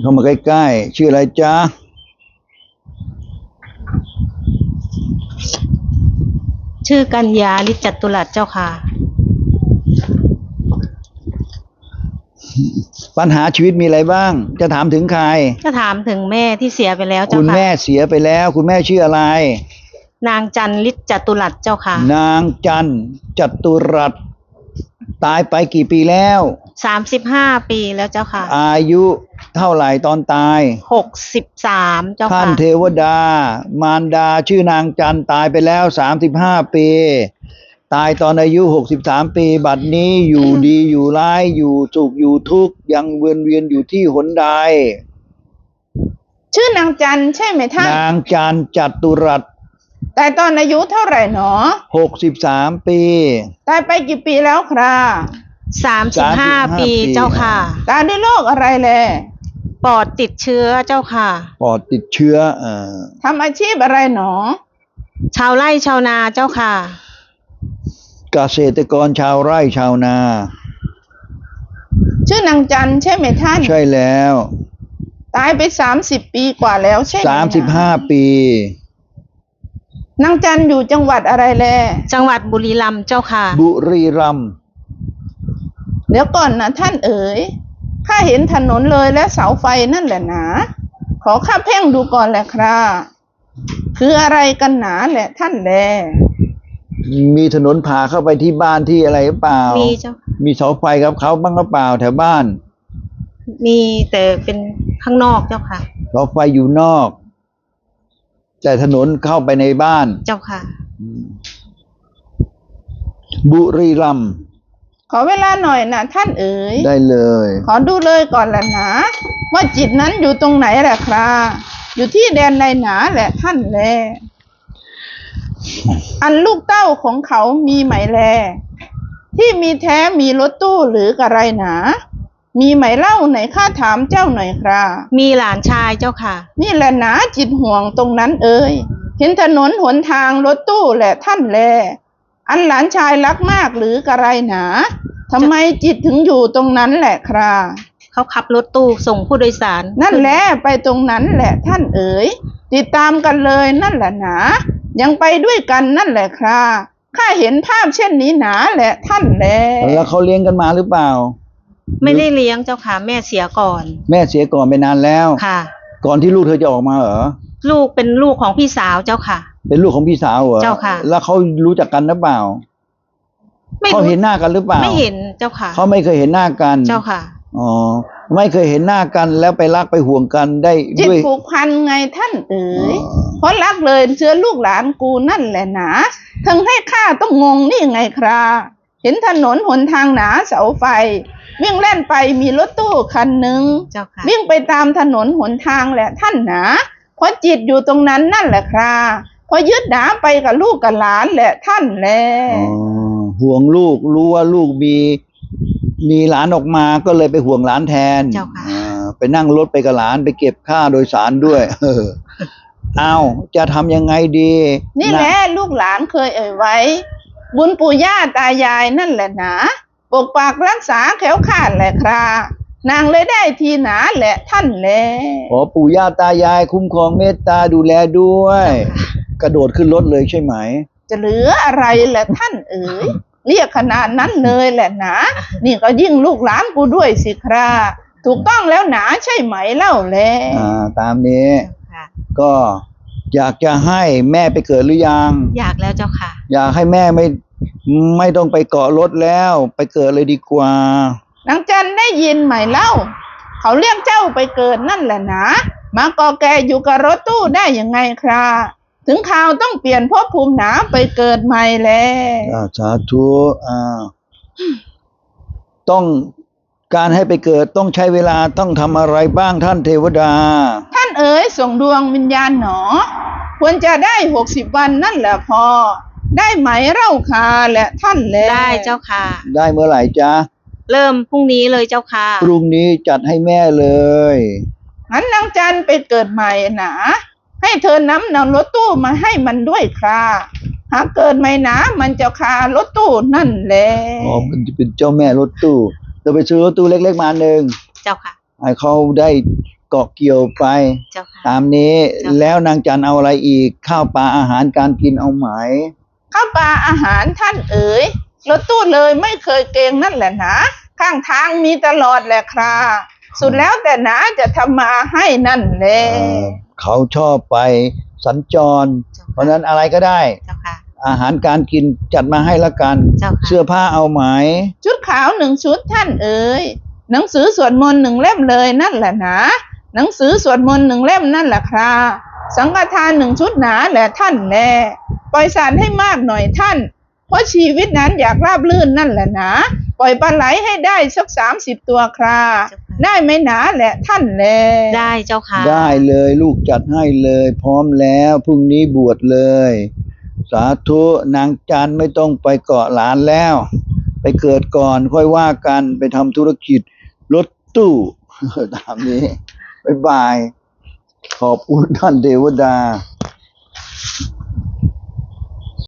เข้ามาใกล้ๆ ชื่ออะไรจ๊ะชื่อกัญญาลิจจตุรัสเจ้าค่ะ ปัญหาชีวิตมีอะไรบ้าง จะถามถึงใครก็ถามถึงแม่ที่เสียไปแล้วเจ้าคุณค่ะแม่เสียไปแล้ว คุณแม่ชื่ออะไร นางจันลิจจตุรัสเจ้าค่ะ นางจันจัตุรัส ตายไปกี่ปีแล้ว สามสิบห้าปีแล้วเจ้าค่ะอายุเท่าไหร่ตอนตาย หกสิบสามเจ้าท่าค่ะนเทวดา มารดาชื่อนางจันตายไปแล้วสามสิบห้าปี ตายตอนอายุหกสิบสามปี บัดนี้อยู่ดีอยู่ร้ายอยู่สุขอยู่ทุกข์ยังเวียนเวียนอยู่ที่หนใด ชื่อนางจันใช่ไหมท่าน นางจันจัตุรัส แต่ตอนอายุเท่าไหร่หนอหกสิบสามปี ตายไปกี่ปีแล้วครับสามสิบห้า35ปีปี เจ้าค่ะ ตายด้วยโรคอะไรแลปอดติดเชื้อเจ้าค่ะ ปอดติดเชื้อเอ่อทำอาชีพอะไรหนอ ชาวไร่ชาวนาเจ้าค่ะ เกษตรกรชาวไร่ชาวนา ชื่อนางจันใช่ไหมท่าน ใช่แล้วตายไปสามสิบปีกว่าแล้วใช่ไหมสามสิบห้าปี นางจันอยู่จังหวัดอะไรแลจังหวัดบุรีรัมย์เจ้าค่ะ บุรีรัมย์เดี๋ยวก่อนนะท่านเอ๋ยข้าเห็นถนนเลยและเสาไฟนั่นแหละหนา ขอข้าเพ่งดูก่อนแหละครับคืออะไรกันหนาแหละท่านแลมีถนนผ่าเข้าไปที่บ้านที่อะไรหรือเปล่า มีเจ้า มีเสาไฟกับเขาบ้างหรือเปล่าแถวบ้าน มีแต่เป็นข้างนอกเจ้าค่ะเสาไฟอยู่นอก แต่ถนนเข้าไปในบ้าน เจ้าค่ะ บุรีรัมย์ขอเวลาหน่อยนะท่านเอ๋ยได้เลย ขอดูเลยก่อนแหละนะว่าจิตนั้นอยู่ตรงไหนแหละครับอยู่ที่แดนในหนาแหละท่านแล อันลูกเต้าของเขามีไหมแล ที่มีแท้มีรถตู้หรือกระไรหนา มีไหมเล่าไหนข้าถามเจ้าหน่อยครับมีหลานชายเจ้าค่ะ นี่แหละหนาจิตห่วงตรงนั้นเอ่ยเห็นถนนหนทางรถตู้แหละท่านแล อันหลานชายรักมากหรือกระไรหนาทำไมจิตถึงอยู่ตรงนั้นแหละครับเขาขับรถตู้ส่งผู้โดยสาร นั่นแหละไปตรงนั้นแหละท่านเอ๋ยติดตามกันเลยนั่นแหละหนา ยังไปด้วยกันนั่นแหละครับข้าเห็นภาพเช่นนี้หนาแหละท่านแลแล้วเขาเลี้ยงกันมาหรือเปล่า ไม่ได้เลี้ยงเจ้าค่ะ แม่เสียก่อน แม่เสียก่อนไปนานแล้วค่ะ ก่อนที่ลูกเธอจะออกมาเหรอลูกเป็นลูกของพี่สาวเจ้าค่ะ เป็นลูกของพี่สาวเหรอเจ้าค่ะ แล้วเขารู้จักกันหรือเปล่าไม่เขารู้เห็นหน้ากันหรือเปล่า ไม่เห็นเจ้าค่ะ เขาไม่เคยเห็นหน้ากันเจ้าค่ะอ๋อไม่เคยเห็นหน้ากันแล้วไปรักไปห่วงกันได้จิตด้วยผูกพันไงท่านเอ๋ยอ๋อเพราะรักเลยเชื้อลูกหลานกูนั่นแหละหนาถึงให้ข้าต้องงงนี่ไงครับ เห็นถนนหนทางหนาเสาไฟ วิ่งเล่นไปมีรถตู้คันหนึ่งเจ้าค่ะ วิ่งไปตามถนนหนทางแหละท่านหนาเพราะจิตอยู่ตรงนั้นนั่นแหละครับเพราะยึดหนาไปกับลูกกับหลานแหละท่านแลอ๋อห่วงลูกรู้ว่าลูกมีมีหลานออกมาก็เลยไปห่วงหลานแทนเจ้าค่ะ อ่าไปนั่งรถไปกับหลานไปเก็บค่าโดยสารด้วย เออเอาจะทำยังไงดีนี่แหละลูกหลานเคยเอ่ยไว้ บุญปู่ย่าตายายนั่นแหละหนาปกปักรักษาแขวขาดแหละครับนางเลยได้ทีหนาแหละท่านแลขอปู่ย่าตายายคุ้มครองเมตตาดูแลด้วย กระโดดขึ้นรถเลยใช่ไหม จะเหลืออะไรแหละท่านเอ๋ยเรียกขนาดนั้นเลยแหละหนา นี่ก็ยิ่งลูกหลานกูด้วยสิคราถูกต้องแล้วหนาใช่ไหมเล่าแลอ่าตามนี้ค่ะก็อยากจะให้แม่ไปเกิดหรือยัง อยากแล้วเจ้าค่ะ อยากให้แม่ไม่ไม่ต้องไปเกาะรถแล้ว ไปเกิดเลยดีกว่า นางจันได้ยินไหมเล่า เขาเรียกเจ้าไปเกิดนั่นแหละนะมากอแกอยู่กับรถตู้ได้ยังไงครับถึงข่าวต้องเปลี่ยนภพภูมิหนาไปเกิดใหม่แล้วอ่าสาธุอ่าต้องการให้ไปเกิดต้องใช้เวลาต้องทำอะไรบ้างท่านเทวดา ท่านเอ๋ยส่งดวงวิญญาณหนอ ควรจะได้หกสิบวันนั่นแหละพอ ได้ไหมเล่าคาและท่านแลได้เจ้าค่ะ ได้เมื่อไหร่จ๊ะ เริ่มพรุ่งนี้เลยเจ้าค่ะ พรุ่งนี้จัดให้แม่เลย งั้นนางจันไปเกิดใหม่หนาให้เธอน้ำนำรถตู้มาให้มันด้วยคราหากเกิดใหม่หนามันจะคารถตู้นั่นแหละอ๋อมันจะเป็นเจ้าแม่รถตู้เราไปซื้อรถตู้เล็ก ๆ มาหนึ่งเจ้าค่ะให้เขาได้เกาะเกี่ยวไป เจ้าค่ะ ตามนี้จ้ะแล้วนางจันเอาอะไรอีกข้าวปลาอาหารการกินเอาไหม ข้าวปลาอาหารท่านเอ๋ยรถตู้เลยไม่เคยเกรงนั่นแหละนะข้างทางมีตลอดแหละคราสุดแล้วแต่หนาจะทำมาให้นั่นแหละเอ่อเขาชอบไปสัญจรเจ้าเพราะฉะค่ะนั้นอะไรก็ได้ เจ้าค่ะ อาหารการกินจัดมาให้ละกัน เจ้าค่ะเสื้อผ้าเอาไหมชุดขาวหนึ่งชุดท่านเอ๋ยหนังสือสวดมนต์หนึ่งเล่มเลยนั่นแหละนะหนังสือสวดมนต์หนึ่งเล่มนั่นแหละคราสังฆทานหนึ่งชุดหนาแหละท่านแล ปล่อยสารให้มากหน่อยท่าน เพราะชีวิตนั้นอยากราบลื่นนั่นแหละนะ ปล่อยปลาไหลให้ได้สักสามสิบตัวคราเจ้าค่ะได้ไหมหนาแหละท่านแลได้เจ้าค่ะ ได้เลยลูกจัดให้เลย พร้อมแล้วพรุ่งนี้บวชเลย สาธุนางจันไม่ต้องไปเกาะหลานแล้ว ไปเกิดก่อนค่อยว่ากันไปทำธุรกิจรถตู้ตามนี้บ๊ายบาย ขอบคุณท่านเทวดา